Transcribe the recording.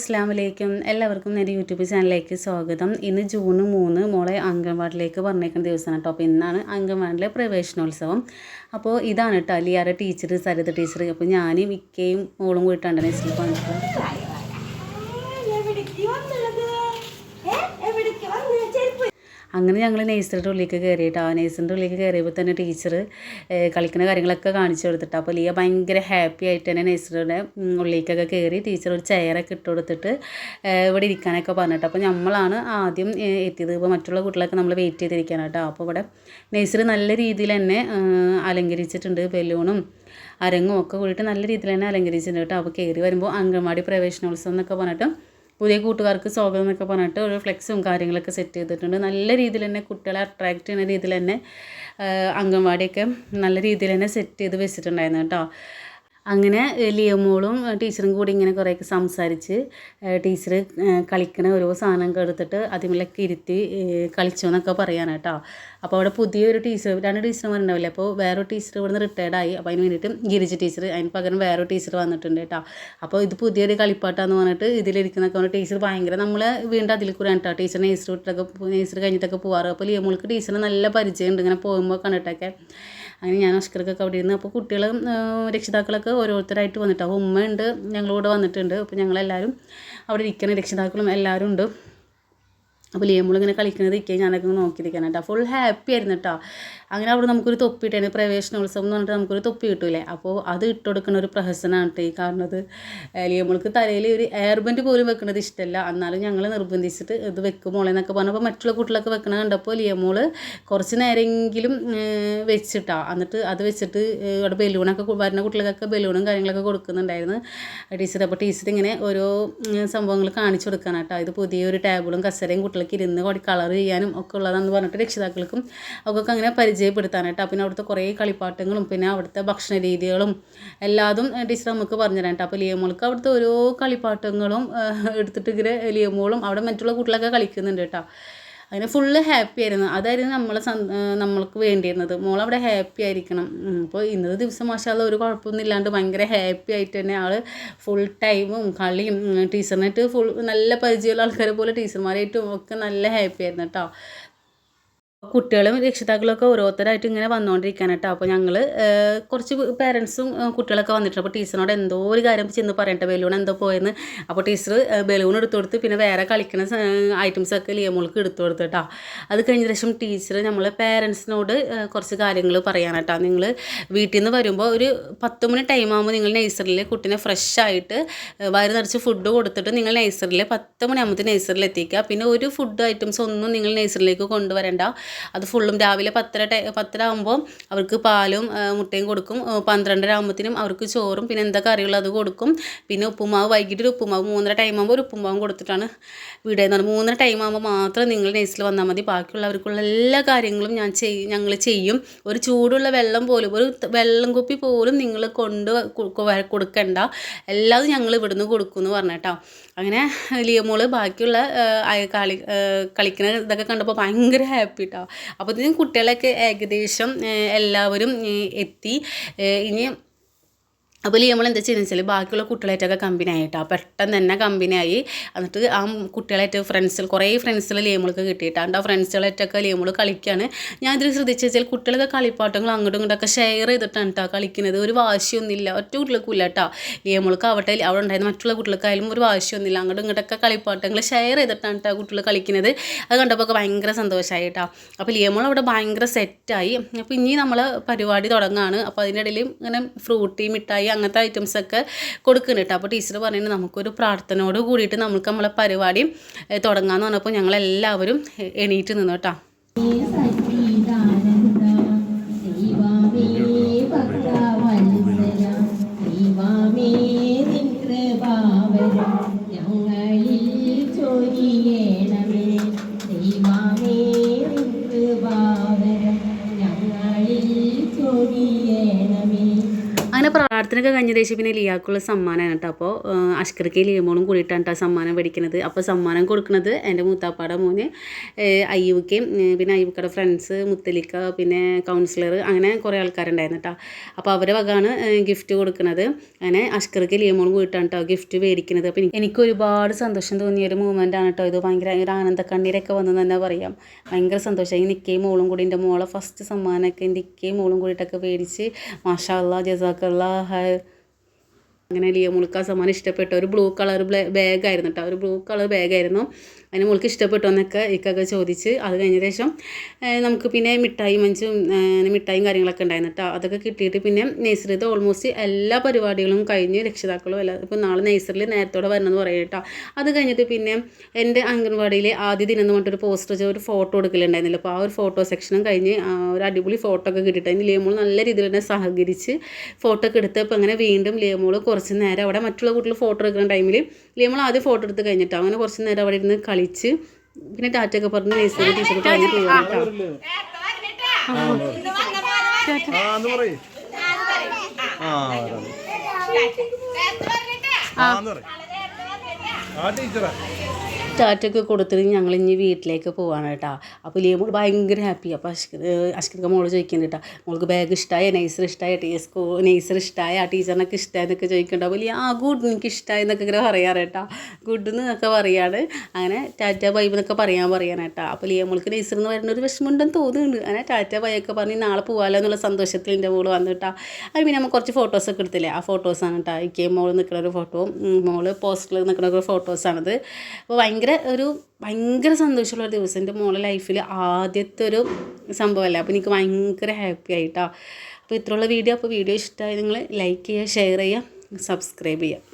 അസ്സാം വലൈക്കും എല്ലാവർക്കും എന്റെ യൂട്യൂബ് ചാനലിലേക്ക് സ്വാഗതം. ഇന്ന് ജൂൺ മൂന്ന് മോളെ അംഗൻവാടിയിലേക്ക് പറഞ്ഞേക്കുന്ന ദിവസമാണ് കേട്ടോ. അപ്പോൾ ഇന്നാണ് അംഗൻവാടിയിലെ പ്രവേശനോത്സവം. അപ്പോൾ ഇതാണ് കേട്ടോ ലിയാറെ ടീച്ചർ സരിത ടീച്ചർ അപ്പോൾ ഞാനും ഇക്കയും മോളും കൂടിയിട്ടാണ് വെച്ചിട്ട് വന്നിട്ടുള്ളത് അങ്ങനെ ഞങ്ങൾ നേഴ്സറിയുടെ ഉള്ളിലേക്ക് കയറിയിട്ട് ആ നേഴ്സറിന്റെ ഉള്ളിലേക്ക് കയറിയപ്പോൾ തന്നെ ടീച്ചർ കളിക്കുന്ന കാര്യങ്ങളൊക്കെ കാണിച്ചു കൊടുത്തിട്ട് അപ്പോൾ ലിയ ഭയങ്കര ഹാപ്പി ആയിട്ട് തന്നെ നേഴ്സറിയുടെ ഉള്ളിലേക്കൊക്കെ കയറി ടീച്ചർ ഒരു ചെയറൊക്കെ ഇട്ട് കൊടുത്തിട്ട് ഇവിടെ ഇരിക്കാനൊക്കെ പറഞ്ഞിട്ട്. അപ്പോൾ നമ്മളാണ് ആദ്യം എത്തിയത്. ഇപ്പോൾ മറ്റുള്ള കുട്ടികളൊക്കെ നമ്മൾ വെയിറ്റ് ചെയ്തിരിക്കാനാണ് കേട്ടോ. അപ്പോൾ ഇവിടെ നേഴ്സറി നല്ല രീതിയിൽ തന്നെ അലങ്കരിച്ചിട്ടുണ്ട്. ബലൂണും അരങ്ങും ഒക്കെ കൂടിയിട്ട് നല്ല രീതിയിൽ തന്നെ അലങ്കരിച്ചിട്ടുണ്ട് കേട്ടോ. അപ്പോൾ കയറി വരുമ്പോൾ അംഗൻവാടി പ്രവേശനോത്സവം എന്നൊക്കെ പറഞ്ഞിട്ട് പുതിയ കൂട്ടുകാർക്ക് സ്വാഗതം എന്നൊക്കെ പറഞ്ഞിട്ട് ഒരു ഫ്ലെക്സും കാര്യങ്ങളൊക്കെ സെറ്റ് ചെയ്തിട്ടുണ്ട്. നല്ല രീതിയിൽ തന്നെ കുട്ടികളെ അട്രാക്റ്റ് ചെയ്യുന്ന രീതിയിൽ തന്നെ അംഗൻവാടിയൊക്കെ നല്ല രീതിയിൽ തന്നെ സെറ്റ് ചെയ്ത് വെച്ചിട്ടുണ്ടായിരുന്നു കേട്ടോ. അങ്ങനെ ലിയമോളും ടീച്ചറും കൂടി ഇങ്ങനെ കുറേയൊക്കെ സംസാരിച്ച് ടീച്ചർ കളിക്കണ ഓരോ സാധനം എടുത്തിട്ട് അതിമേലൊക്കെ ഇരുത്തി കളിച്ചു എന്നൊക്കെ പറയാനാണ് കേട്ടോ. അപ്പോൾ അവിടെ പുതിയൊരു ടീച്ചർ രണ്ട് ടീച്ചർമാരുണ്ടാവില്ലേ അപ്പോൾ വേറൊരു ടീച്ചർ ഇവിടുന്ന് റിട്ടയർഡ് ആയി. അപ്പോൾ അതിന് വേണ്ടിയിട്ട് ഗിരിജ ടീച്ചർ അതിന് പകരം വേറൊരു ടീച്ചർ വന്നിട്ടുണ്ട് കേട്ടോ. അപ്പോൾ ഇത് പുതിയൊരു കളിപ്പാട്ടാന്ന് പറഞ്ഞിട്ട് ഇതിലിരിക്കുന്നൊക്കെ പറഞ്ഞ് ടീച്ചർ ഭയങ്കര നമ്മൾ വീണ്ടും അതിൽ കൂടെ കേട്ടോ. ടീച്ചർ നേഴ്സറി വിട്ടൊക്കെ നേഴ്സറി കഴിഞ്ഞിട്ടൊക്കെ പോവാറ്. അപ്പോൾ ലിയമോൾക്ക് ടീച്ചറിന് നല്ല പരിചയമുണ്ട്. ഇങ്ങനെ പോകുമ്പോൾ കണ്ടിട്ടൊക്കെ. അങ്ങനെ ഞാൻ അഷ്കർക്കൊക്കെ അവിടെ ഇരുന്ന്. അപ്പോൾ കുട്ടികൾ രക്ഷിതാക്കളൊക്കെ ഓരോരുത്തരായിട്ട് വന്നിട്ട് അപ്പോൾ ഉമ്മയുണ്ട് കൂടെ വന്നിട്ടുണ്ട്. അപ്പോൾ ഞങ്ങളെല്ലാവരും അവിടെ ഇരിക്കുന്ന രക്ഷിതാക്കളും എല്ലാവരും ഉണ്ട്. അപ്പോൾ ലിയമ്മളിങ്ങനെ കളിക്കുന്നത് ഇരിക്കുക ഞാനൊക്കെ നോക്കിയിരിക്കാൻ കേട്ടോ. ഫുൾ ഹാപ്പി ആയിരുന്നു കേട്ടോ. അങ്ങനെ അവിടെ നമുക്കൊരു തൊപ്പി ഇട്ടായിരുന്നു പ്രവേശനോത്സവം എന്ന് പറഞ്ഞിട്ട് നമുക്കൊരു തൊപ്പി കിട്ടൂലേ? അപ്പോൾ അത് ഇട്ടുകൊടുക്കുന്ന ഒരു പ്രഹസനമാണ് കേട്ടോ ഈ കാരണത് ലിയമ്മൾക്ക് തലയിൽ ഒരു എയർ പോലും വെക്കുന്നത് ഇഷ്ടമല്ല എന്നാലും ഞങ്ങൾ നിർബന്ധിച്ചിട്ട് ഇത് വെക്കും മോളെ എന്നൊക്കെ പറഞ്ഞപ്പോൾ മറ്റുള്ള കുട്ടികളൊക്കെ വെക്കണ കണ്ടപ്പോൾ ലിയമോൾ കുറച്ച് നേരമെങ്കിലും വെച്ചിട്ടാ. എന്നിട്ട് അത് വെച്ചിട്ട് ഇവിടെ ബലൂണൊക്കെ വരുന്ന കുട്ടികൾക്കൊക്കെ ബലൂണും കാര്യങ്ങളൊക്കെ കൊടുക്കുന്നുണ്ടായിരുന്നു. ടീച്ചർ അപ്പോൾ ടീച്ചർ ഇങ്ങനെ ഓരോ സംഭവങ്ങൾ കാണിച്ചു കൊടുക്കാനാട്ടോ ഇത് പുതിയൊരു ടേബിളും കസേരയും കുട്ടികൾക്ക് ഇരുന്ന് കൂടി കളർ ചെയ്യാനും ഒക്കെ ഉള്ളതാണെന്ന് പറഞ്ഞിട്ട് രക്ഷിതാക്കൾക്കും ഒക്കെ അങ്ങനെ പരിചയപ്പെടുത്താനായിട്ട്. പിന്നെ അവിടുത്തെ കുറേ കളിപ്പാട്ടങ്ങളും പിന്നെ അവിടുത്തെ ഭക്ഷണ രീതികളും എല്ലാതും ടീച്ചർ നമുക്ക് പറഞ്ഞു തരാം അപ്പോൾ ലിയമോൾക്ക് അവിടുത്തെ ഓരോ കളിപ്പാട്ടങ്ങളും എടുത്തിട്ട് ഇങ്ങനെ ലിയമോളും അവിടെ മറ്റുള്ള കുട്ടികളൊക്കെ കളിക്കുന്നുണ്ട് കേട്ടോ. അങ്ങനെ ഫുള്ള് ഹാപ്പി ആയിരുന്നു. അതായിരുന്നു നമ്മളെ നമ്മൾക്ക് വേണ്ടിയിരുന്നത്. മോൾ അവിടെ ഹാപ്പി ആയിരിക്കണം. അപ്പോൾ ഇന്നത്തെ ദിവസം മാഷാല്ല ഒരു കുഴപ്പമൊന്നും ഇല്ലാണ്ട് ഭയങ്കര ഹാപ്പി ആയിട്ട് തന്നെ ആൾ ഫുൾ ടൈമും കളിയും ടീച്ചറിനായിട്ട് ഫുൾ നല്ല പരിചയമുള്ള ആൾക്കാരെ പോലെ ടീച്ചർമാരായിട്ടും ഒക്കെ നല്ല ഹാപ്പി ആയിരുന്നു കേട്ടോ കുട്ടികളും രക്ഷിതാക്കളൊക്കെ ഓരോരുത്തരായിട്ട് ഇങ്ങനെ വന്നുകൊണ്ടിരിക്കുകയാണ് കേട്ടോ. അപ്പോൾ ഞങ്ങൾ കുറച്ച് പേരൻസും കുട്ടികളൊക്കെ വന്നിട്ടുണ്ട്. അപ്പോൾ ടീച്ചറിനോട് എന്തോ ഒരു കാര്യം ചെന്ന് പറയട്ടെ ബലൂൺ എന്തോ പോയെന്ന്. അപ്പോൾ ടീച്ചർ ബലൂൺ എടുത്തു കൊടുത്ത് പിന്നെ വേറെ കളിക്കുന്ന ഐറ്റംസൊക്കെ ലിയമോൾക്ക് എടുത്തു കൊടുത്തു കേട്ടോ. അത് കഴിഞ്ഞ ശേഷം ടീച്ചർ നമ്മളെ പേരൻസിനോട് കുറച്ച് കാര്യങ്ങൾ പറയാനാട്ടോ നിങ്ങൾ വീട്ടിൽ നിന്ന് വരുമ്പോൾ ഒരു പത്ത് മണി ടൈം ആകുമ്പോൾ നിങ്ങൾ നഴ്സറിയിൽ കുട്ടീനെ ഫ്രഷ് ആയിട്ട് വയറ് നിറച്ച് ഫുഡ് കൊടുത്തിട്ട് നിങ്ങൾ നഴ്സറിയിൽ പത്ത് മണിയാകുമ്പോൾ നഴ്സറിയിൽ എത്തിക്കുക പിന്നെ ഒരു ഫുഡ് ഐറ്റംസ് ഒന്നും നിങ്ങൾ നഴ്സറിയിലേക്ക് കൊണ്ടുവരണ്ട. അത് ഫുള്ളും രാവിലെ പത്തര ടൈ ആകുമ്പോൾ അവർക്ക് പാലും മുട്ടയും കൊടുക്കും. പന്ത്രണ്ടരാകുമ്പോഴത്തേനും അവർക്ക് ചോറും പിന്നെ എന്താ കറിയുള്ളത് അത് കൊടുക്കും. പിന്നെ ഉപ്പുമാവ് വൈകിട്ട് ഒരു ഉപ്പുമാവ് മൂന്നര ടൈം ആകുമ്പോൾ ഒരു ഉപ്പുമാവും കൊടുത്തിട്ടാണ് വിടുന്നത് മൂന്നര ടൈം ആകുമ്പോൾ മാത്രം നിങ്ങൾ നെയ്സിൽ വന്നാൽ മതി. ബാക്കിയുള്ളവർക്കുള്ള എല്ലാ കാര്യങ്ങളും ഞാൻ ചെയ്യും ഞങ്ങൾ ചെയ്യും. ഒരു ചൂടുള്ള വെള്ളം പോലും ഒരു വെള്ളം കുപ്പി പോലും നിങ്ങൾ കൊണ്ട് കൊടുക്കണ്ട. എല്ലാതും ഞങ്ങൾ ഇവിടുന്ന് കൊടുക്കും എന്ന് പറഞ്ഞേട്ടോ അങ്ങനെ ലിയമോൾ ബാക്കിയുള്ള കളി കളിക്കുന്ന ഇതൊക്കെ കണ്ടപ്പോൾ ഭയങ്കര ഹാപ്പി കേട്ടോ അപ്പോൾ ഇതിന് കുട്ടികളൊക്കെ ഏകദേശം എല്ലാവരും എത്തി. ഇനി അപ്പോൾ നമ്മൾ എന്താ ചെയ്യുന്നത് വെച്ചാൽ ബാക്കിയുള്ള കുട്ടികളായിട്ടൊക്കെ കമ്പനി ആയിട്ടാ. പെട്ടെന്ന് തന്നെ കമ്പനി ആയി. എന്നിട്ട് ആ കുട്ടികളായിട്ട് ഫ്രണ്ട്സിൽ കുറേ ഫ്രണ്ട്സിൽ ലിയമൾക്ക് കിട്ടിയിട്ടാണ്ട് ആ ഫ്രണ്ട്സുകളായിട്ടൊക്കെ ലേമുൾ കളിക്കുകയാണ് ഞാൻ ഇതിൽ ശ്രദ്ധിച്ചു വെച്ചാൽ കുട്ടികളൊക്കെ കളിപ്പാട്ടങ്ങൾ അങ്ങോട്ടും ഇങ്ങോട്ടൊക്കെ ഷെയർ ചെയ്തിട്ടാണ് കേട്ടോ കളിക്കുന്നത് ഒരു വാശിയൊന്നുമില്ല. ഒറ്റ കുട്ടികൾക്കും ഇല്ല കേട്ടോ ലിയമൾക്ക് ആവട്ടെ അവിടെ ഉണ്ടായിരുന്ന മറ്റുള്ള കുട്ടികൾക്കായാലും ഒരു വാശിയൊന്നുമില്ല. അങ്ങോട്ടും ഇങ്ങോട്ടൊക്കെ കളിപ്പാട്ടങ്ങൾ ഷെയർ ചെയ്തിട്ടാണ് കേട്ടോ കുട്ടികൾ കളിക്കുന്നത് അത് കണ്ടപ്പോൾ ഒക്കെ ഭയങ്കര സന്തോഷമായി കേട്ടോ അപ്പോൾ ലേമുൾ അവിടെ ഭയങ്കര സെറ്റായി അപ്പോൾ ഇനി നമ്മൾ പരിപാടി തുടങ്ങുകയാണ് അപ്പോൾ അതിന്റെ ഇടയിൽ ഇങ്ങനെ ഫ്രൂട്ടി മിഠായി അങ്ങനത്തെ ഐറ്റംസ് ഒക്കെ കൊടുക്കുന്നുണ്ട് കേട്ടോ അപ്പോൾ ടീച്ചർ പറയുന്നത് നമുക്കൊരു പ്രാർത്ഥനയോട് കൂടിയിട്ട് നമുക്ക് നമ്മളെ പരിപാടി തുടങ്ങാമെന്ന് പറഞ്ഞപ്പോൾ ഞങ്ങളെല്ലാവരും എല്ലാവരും എണീറ്റ് നിന്നു കേട്ടോ അങ്ങനെ പ്രാർത്ഥന അതിനൊക്കെ കഴിഞ്ഞ ശേഷം പിന്നെ ലിയാക്കുള്ള സമ്മാനമാണ് കേട്ടോ. അപ്പോൾ അഷ്കർക്ക് ലിയമോളും കൂടിയിട്ടാണ് കേട്ടോ സമ്മാനം മേടിക്കുന്നത് അപ്പോൾ സമ്മാനം കൊടുക്കുന്നത് എന്റെ മൂത്താപ്പാടെ മോന് അയ്യൂക്കയും പിന്നെ അയ്യൂക്കയുടെ ഫ്രണ്ട്സ് മുത്തലിക്ക പിന്നെ കൗൺസിലർ അങ്ങനെ കുറേ ആൾക്കാരുണ്ടായിരുന്നു കേട്ടോ. അപ്പോൾ അവരെ വകയാണ് ഗിഫ്റ്റ് കൊടുക്കുന്നത് അങ്ങനെ അഷ്കർക്ക് ലിയമോളും കൂടിയിട്ടാണ് കേട്ടോ ഗിഫ്റ്റ് മേടിക്കുന്നത് അപ്പോൾ എനിക്ക് ഒരുപാട് സന്തോഷം തോന്നിയ ഒരു മൂവ്മെന്റ് ആണ് കേട്ടോ ഇത്. ഭയങ്കര ഒരു ആനന്ദ കണ്ണീരൊക്കെ വന്നു തന്നെ പറയാം. ഭയങ്കര സന്തോഷമായി നിൽക്കുകയും മോളും കൂടി എന്റെ മോളെ ഫസ്റ്റ് സമ്മാനമൊക്കെ ഇക്കയും മോളും കൂടിയിട്ടൊക്കെ മേടിച്ച് മാഷാ അല്ലാ ജസാക്കല്ലാ അങ്ങനെ ലിയ മുൾക്ക് ആ സമ്മാനം ഇഷ്ടപ്പെട്ടു ഒരു ബ്ലൂ കളർ ബാഗായിരുന്നു കേട്ടോ ഒരു ബ്ലൂ കളർ ബാഗായിരുന്നു അതിന് മുൾക്ക് ഇഷ്ടപ്പെട്ടോ എന്നൊക്കെ ഇക്കൊക്കെ ചോദിച്ച് അത് കഴിഞ്ഞ ശേഷം നമുക്ക് പിന്നെ മിഠായി മഞ്ചും മിഠായും കാര്യങ്ങളൊക്കെ ഉണ്ടായിരുന്നു കേട്ടോ അതൊക്കെ കിട്ടിയിട്ട് പിന്നെ നേഴ്സറിത്തെ ഓൾമോസ്റ്റ് എല്ലാ പരിപാടികളും കഴിഞ്ഞ് രക്ഷിതാക്കളും എല്ലാ ഇപ്പോൾ നാളെ നേഴ്സറിൽ നേരത്തോടെ വരണമെന്ന് പറയും കേട്ടോ അത് കഴിഞ്ഞിട്ട് പിന്നെ എന്റെ അംഗൻവാടിയിലെ ആദ്യ ദിനം എന്ന് പറഞ്ഞിട്ട് ഒരു പോസ്റ്റർ ഒരു ഫോട്ടോ എടുക്കലുണ്ടായിരുന്നില്ല. അപ്പോൾ ആ ഒരു ഫോട്ടോ സെക്ഷനും കഴിഞ്ഞ് ഒരു അടിപൊളി ഫോട്ടോ ഒക്കെ കിട്ടിയിട്ട് അതിന് ലിയമോൾ നല്ല രീതിയിൽ തന്നെ സഹകരിച്ച് ഫോട്ടോ ഒക്കെ എടുത്തപ്പോൾ അങ്ങനെ വീണ്ടും ലിയമോൾ കുറച്ച് നേരം അവിടെ മറ്റുള്ള കുട്ടികൾ ഫോട്ടോ എടുക്കുന്ന ടൈമിൽ ലിയമോൾ ആദ്യം ഫോട്ടോ എടുത്ത് കഴിഞ്ഞിട്ട് അങ്ങനെ കുറച്ച് നേരം അവിടെ ഇരുന്ന് കളിച്ച് പിന്നെ ടാറ്റൊക്കെ പറഞ്ഞ് നേഴ്സറി ടീച്ചർ ആ ടീച്ചറാ ടാറ്റൊക്കെ കൊടുത്തിട്ട് ഞങ്ങൾ ഇനി വീട്ടിലേക്ക് പോവാണ് കേട്ടോ. അപ്പോൾ ലിയമോൾ ഭയങ്കര ഹാപ്പി അപ്പോൾ അഷ്കർ അഷ്കർക്ക് മോൾ ചോദിക്കുന്നുണ്ട് കേട്ടോ. മോൾക്ക് ബാഗ് ഇഷ്ടമായ നൈസർ ഇഷ്ടമായ ടീ സ്കൂ നൈസർ ഇഷ്ടമായ ആ ടീച്ചറിനൊക്കെ ഇഷ്ടമായെന്നൊക്കെ ചോദിക്കുന്നുണ്ടാവും ചോദിക്കുന്നുണ്ട്. അപ്പോൾ ആ ഗുഡ് എനിക്ക് ഇഷ്ടമായി എന്നൊക്കെ ഇങ്ങനെ പറയാറ് കേട്ടോ. ഗുഡ് എന്നൊക്കെ പറയാണ്. അങ്ങനെ ടാറ്റ ബൈബ് എന്നൊക്കെ പറയാൻ പറയാൻ കേട്ടോ. അപ്പോൾ ലിയമോൾക്ക് നൈസർ എന്ന് പറയുന്ന ഒരു വിഷമമുണ്ടെന്ന് തോന്നുന്നുണ്ട്. അങ്ങനെ ടാറ്റ ബൈ ഒക്കെ പറഞ്ഞ് നാളെ പോകാമല്ലോ എന്നുള്ള സന്തോഷത്തിൽ എന്റെ മോൾ വന്നു കേട്ടോ. അത് പിന്നെ നമ്മൾ കുറച്ച് ഫോട്ടോസൊക്കെ എടുത്തില്ലേ? ആ ഫോട്ടോസാണ് കേട്ടോ. ഇക്കേ മോൾ നിൽക്കുന്ന ഒരു ഫോട്ടോ മോൾ പോസ്റ്ററിൽ നിൽക്കുന്ന ഒരു ഫോട്ടോസാണത് അപ്പോൾ ഭയങ്കര ഒരു ഭയങ്കര സന്തോഷമുള്ള ഒരു ദിവസം. എന്റെ മോളെ ലൈഫിൽ ആദ്യത്തെ ഒരു സംഭവമല്ല? അപ്പോൾ എനിക്ക് ഭയങ്കര ഹാപ്പി ആയിട്ടാണ് അപ്പോൾ ഇത്രയുള്ള വീഡിയോ അപ്പോൾ വീഡിയോ ഇഷ്ടമായി നിങ്ങൾ ലൈക്ക് ചെയ്യുക ഷെയർ ചെയ്യുക സബ്സ്ക്രൈബ് ചെയ്യുക.